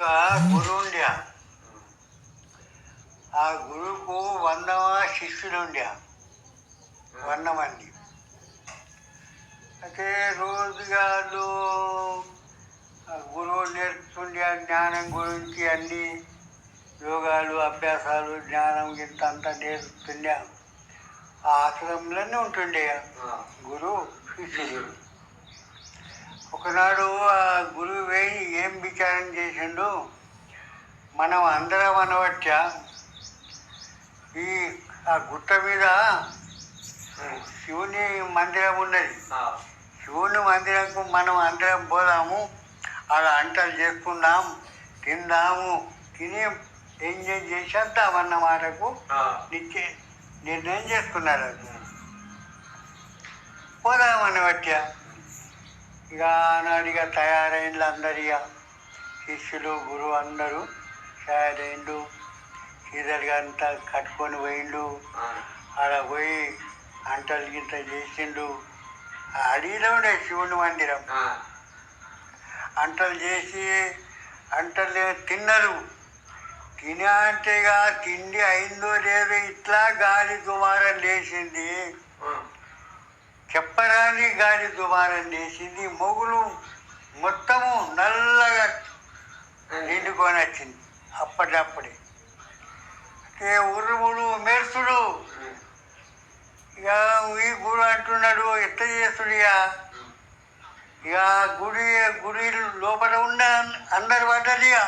గురువు ఉండే ఆ గురువుకు వంద శిష్యులు ఉండే వంద మంది అయితే ఆ గురువు నేర్పుతుండే జ్ఞానం గురించి అన్ని యోగాలు అభ్యాసాలు జ్ఞానం ఇంత అంతా నేర్పుతుండే ఆ ఆశ్రమంలోనే ఉంటుండే. గురువు శిష్యుడు. ఒకనాడు ఆ గురువు వేయి ఏం విచారం చేసిండు? మనం అందరం అనవచ్చా? ఈ ఆ గుట్ట మీద శివుని మందిరం ఉన్నది. శివుని మందిరంకు మనం అందరం పోదాము. అలా అంటలు చేసుకుందాం తిందాము. తిని ఎంజాయ్ చేసేద్దామన్న మాటకు నిత్య నిర్ణయం చేసుకున్నారు. అది. పోదామని వచ్చా ఇక ఆనాడిగా తయారైండ్లు అందరు ఇక శిష్యులు గురువు అందరూ తయారైండు సీదలుగా అంతా కట్టుకొని పోయిండు ఆడ పోయి అంటలు గింత చేసిండు అడవిలో ఉండే శివుని మందిరం. అంటలు చేసి అంటలు తిన్నారు. తిన అంటేగా తిండి అయిందో లేదో ఇట్లా గాలి దుమారం లేచింది చెప్పరాని గాలి దుమారం చేసింది. మొగులు మొత్తము నల్లగా నిండుకొని వచ్చింది. అప్పటికప్పుడే ఏ మేర్సుడు మెరుసుడు ఇక ఈ గురు అంటున్నాడు ఎట్లా చేస్తుడు ఇక? ఇక గుడి గుడి లోపల ఉన్న అందరు పడ్డది ఇక.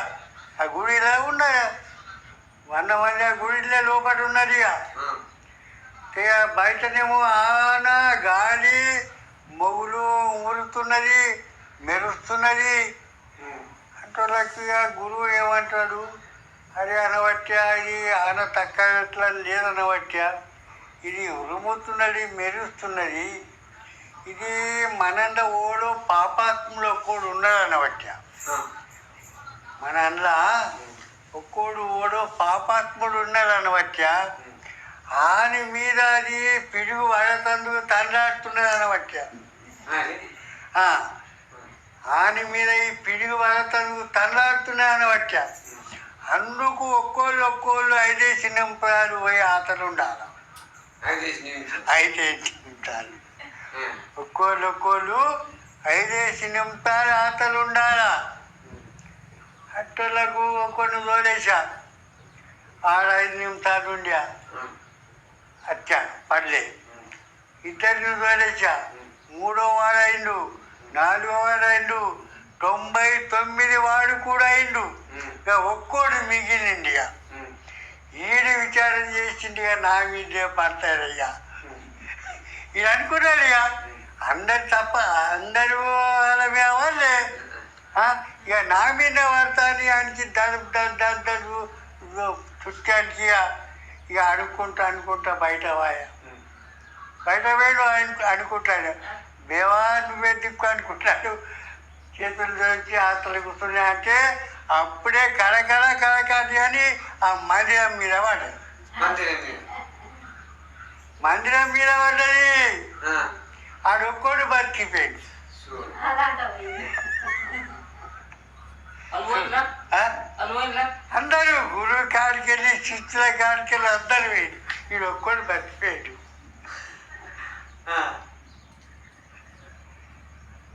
ఆ గుడిలో ఉన్నాయా వంద మంది ఆ గుడిలో లోపల ఉన్నది ఇక. ఇక బయటనేమో ఆన గాలి మొగులు ఊరుతున్నది మెరుస్తున్నది. అంటోళ్ళకి ఇక గురువు ఏమంటాడు? అరే అనవట్యా ఇది ఆన తక్కువ లేదనవట్యా. ఇది ఉరుముతున్నది మెరుస్తున్నది. ఇది మనంద ఓడో పాపాత్మలో కూడా ఉన్నదనవట్యా మన అందులో ఒక్కోడు ఓడో పాపాత్ముడు ఉన్నాడనవట్యా. ఆని మీద అది పిడుగు పడతందుకు తండ్రాడుతున్నది అనవట్యా ఆ, ఆని మీద ఈ పిడుగు పడతందుకు తండ్రాడుతున్నది అనవట్యా అందుకు ఒక్కోళ్ళు ఒక్కోళ్ళు ఐదేసి నింపాలు పోయి ఆతలు ఉండాలి? ఐదేసి నిమిషాలు ఒక్కోళ్ళు ఒక్కోళ్ళు ఐదేసి నిమిషాలు ఆతలు ఉండాలా? అట్టలకు కొన్ని తోలేసా ఆడ ఐదు నిమిషాలు ఉండా అచ్చా పర్లే. ఇద్దరిని తోలేసా మూడో వాడు అయిండు నాలుగో వాడు అయిండు తొంభై తొమ్మిది వాడు కూడా అయిండు. ఇక ఒక్కోడు ఇక. ఈడు విచారం చేసింది ఇక నా మీదే పడతారయ్యా ఇది అనుకున్నాడు ఇక. అందరు తప్ప అందరూ వాళ్ళే ఇక నా మీద పడతాని దడు దడు దడు దడు చుట్టానికి ఇక అనుకుంటా అనుకుంటా బయట వాయ బయట వేడు ఆయన అనుకుంటాడు మేవా నువ్వే దిక్కు అనుకుంటాడు. చేతులు దొరికి ఆతలు కూర్చున్నా అంటే అప్పుడే కళకళ కళకాది అని ఆ మందిరం మీద పడ్డది. మందిరం మీద. పడ్డది. ఆడొక్కడు బతికిపోయింది ఆ? అందరూ గురువు కాడికి వెళ్ళి శిష్యుల కాడికి వెళ్ళి అందరూ పోయింది వీడు ఒక్కడు బతికిపోయాడు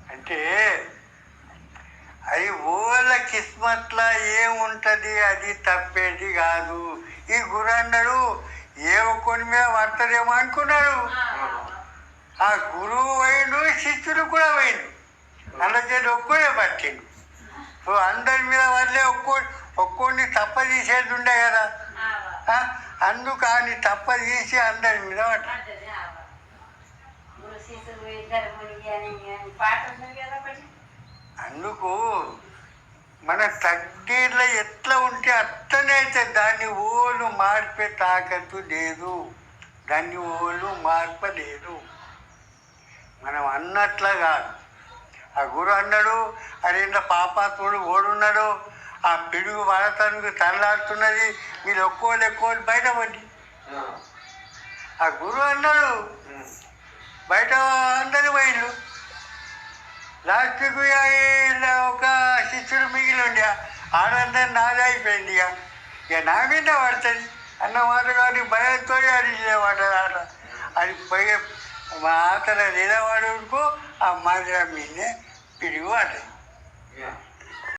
అంటే అది ఓళ్ళ కిస్మత్లా ఏముంటుంది అది తప్పేది కాదు. ఈ గురు అన్నాడు ఏ ఒక్కడి మీద పడతాడేమో అనుకున్నాడు ఆ. గురువు పోయిండు శిష్యుడు కూడా పోయిండు. అందుకే ఒక్కడే పట్టిండు. సో అందరి మీద వల్లే ఒక్కో ఒక్కోడిని తప్ప తీసేది ఉండే కదా? అందుకు ఆయన తప్ప తీసి అందరి మీద అందుకు మన తగ్గీర్లో ఎట్లా ఉంటే అట్లనే అయితే దాన్ని ఓలు మార్పే తాకత్తు లేదు. దాన్ని ఓలు మార్పలేదు. మనం అన్నట్లా కాదు. ఆ గురు అన్నాడు అరే ఇంత పాపాత్ముడు ఓడున్నాడు ఆ పిడుగు పడతానికి తరలాడుతున్నది మీరు ఒక్కోళ్ళు ఎక్కువ బయటపడి ఆ. గురువు అన్నాడు బయట అందరు పోయిళ్ళు లాస్ట్కు ఒక శిష్యుడు మిగిలి ఉండే నాదే అయిపోయింది ఇక ఇక నా మీద పడుతుంది. అన్న మాట కానీ భయంతో అడిగేవాడు ఆట అది పోయే మా ఆతల నిలబడుకో ఆ మందిరం మీదనే పిడిగి పడ్డది Yeah.